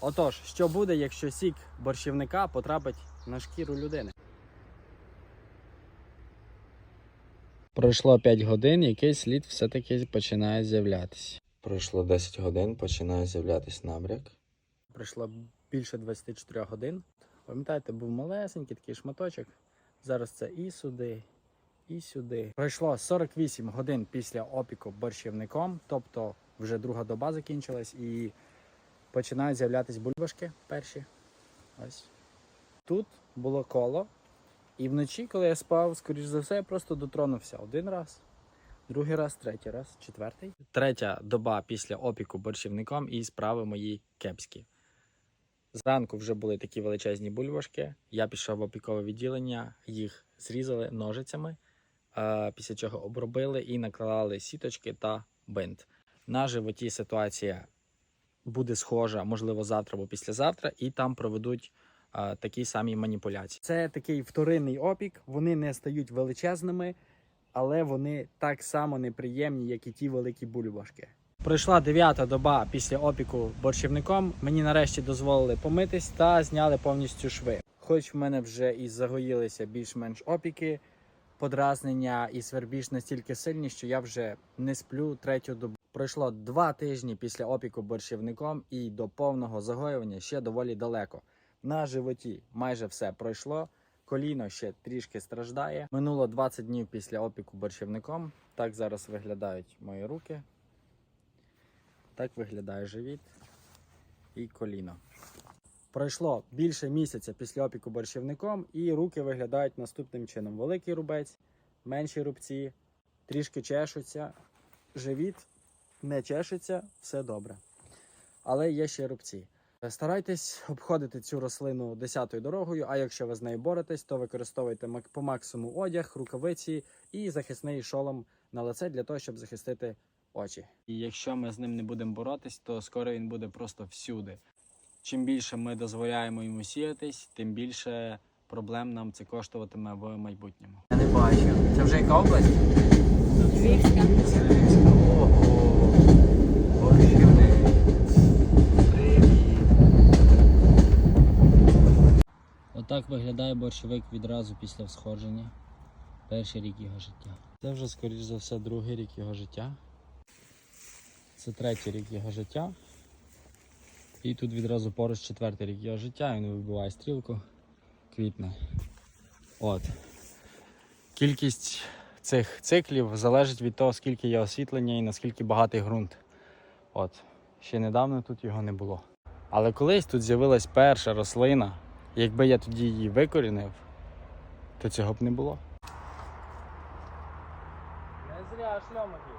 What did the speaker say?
Отож, що буде, якщо сік борщівника потрапить на шкіру людини? Пройшло 5 годин, якийсь слід все-таки починає з'являтися. Пройшло 10 годин, починає з'являтись набряк. Пройшло більше 24 годин. Пам'ятаєте, був малесенький такий шматочок. Зараз це і сюди, і сюди. Пройшло 48 годин після опіку борщівником, тобто вже друга доба закінчилась і починають з'являтися бульбашки перші. Ось. Тут було коло. І вночі, коли я спав, скоріш за все, я просто дотронувся один раз, другий раз, третій раз, четвертий. Третя доба після опіку борщівником і справи мої кепські. Зранку вже були такі величезні бульбашки. Я пішов в опікове відділення, їх зрізали ножицями, е, після чого обробили і наклали сіточки та бинт. На животі ситуація буде схожа, можливо, завтра або післязавтра, і там проведуть е, такі самі маніпуляції. Це такий вторинний опік. Вони не стають величезними, але вони так само неприємні, як і ті великі бульбашки. Пройшла дев'ята доба після опіку борщівником. Мені нарешті дозволили помитись та зняли повністю шви. Хоч в мене вже і загоїлися більш-менш опіки, подразнення і свербіж настільки сильні, що я вже не сплю третю добу. Пройшло два тижні після опіку борщівником, і до повного загоювання ще доволі далеко. На животі майже все пройшло. Коліно ще трішки страждає. Минуло 20 днів після опіку борщівником. Так зараз виглядають мої руки. Так виглядає живіт і коліно. Пройшло більше місяця після опіку борщівником, і руки виглядають наступним чином: великий рубець, менші рубці, трішки чешуться, живіт не чешеться, все добре. Але є ще рубці. Старайтесь обходити цю рослину десятою дорогою, а якщо ви з нею боретесь, то використовуйте по максимуму одяг, рукавиці і захисний шолом на лице для того, щоб захистити очі. І якщо ми з ним не будемо боротись, то скоро він буде просто всюди. Чим більше ми дозволяємо йому сіятись, тим більше проблем нам це коштуватиме в майбутньому. Я не бачу. Це вже яка область? Львівська. Ого. Отак виглядає борщовик відразу після всходження. Перший рік його життя. Це вже, скоріш за все, другий рік його життя. Це третій рік його життя. І тут відразу поруч четвертий рік його життя. Він вибиває стрілку. Квітне. От. Кількість цих циклів залежить від того, скільки є освітлення і наскільки багатий ґрунт. От. Ще недавно тут його не було. Але колись тут з'явилась перша рослина. Якби я тоді її викорінив, то цього б не було. Не зря шльомаки.